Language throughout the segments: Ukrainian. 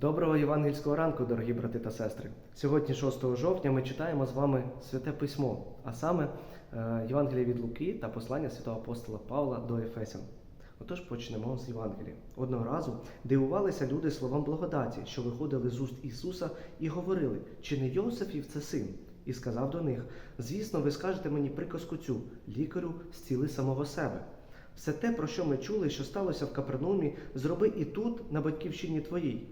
Доброго євангельського ранку, дорогі брати та сестри. Сьогодні, 6 жовтня, ми читаємо з вами святе письмо, а саме е, Євангеліє від Луки та послання святого апостола Павла до Ефесян. Отож почнемо з Євангелія. Одного разу дивувалися люди словам благодаті, що виходили з уст Ісуса, і говорили, чи не Йосифів це син? І сказав до них: Звісно, ви скажете мені приказку цю, лікарю, зціли самого себе. Все те, про що ми чули, що сталося в Капернаумі, зроби і тут, на батьківщині твоїй.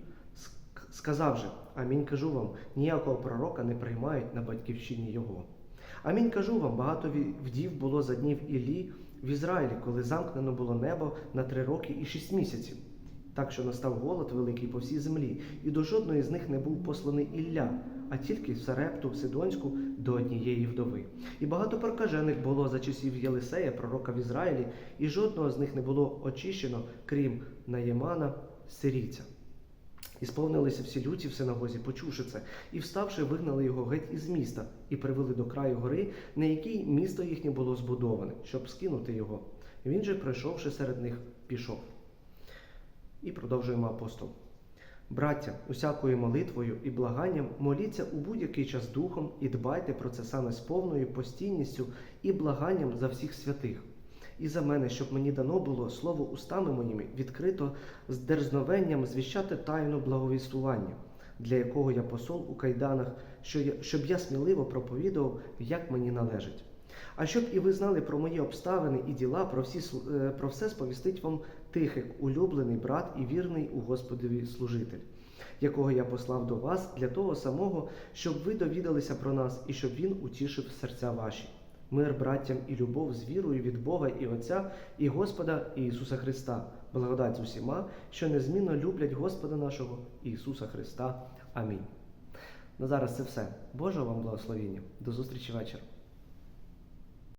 Ск- Сказав же, амінь кажу вам, ніякого пророка не приймають на батьківщині його. Амінь кажу вам, багато вдів було за днів Іллі в Ізраїлі, коли замкнено було небо на три роки і шість місяців. Так що настав голод великий по всій землі, і до жодної з них не був посланий Ілля, а тільки в Сарепту, в Сидонську, до однієї вдови. І багато прокажених було за часів Єлисея, пророка в Ізраїлі, і жодного з них не було очищено, крім Наємана, сирійця. І сповнилися всі люті в синагозі, почувши це, і вставши, вигнали його геть із міста і привели до краю гори, на якій місто їхнє було збудоване, щоб скинути його. Він же, пройшовши серед них, пішов. І продовжуємо апостол. Браття, усякою молитвою і благанням моліться у будь-який час духом і дбайте про це саме з повною постійністю і благанням за всіх святих. І за мене, щоб мені дано було слово устами моїми відкрито з дерзновенням звіщати тайну благовіствування, для якого я посол у кайданах, щоб я сміливо проповідував, як мені належить. А щоб і ви знали про мої обставини і діла, про, всі, е, про все сповістить вам Тихик, улюблений брат і вірний у Господові служитель, якого я послав до вас для того самого, щоб ви довідалися про нас і щоб він утішив серця ваші. Мир браттям і любов з вірою від Бога і Отця і Господа Ісуса Христа, благодать усіма, що незмінно люблять Господа нашого Ісуса Христа. Амінь. На зараз це все. Божого вам благословіння. До зустрічі вечора.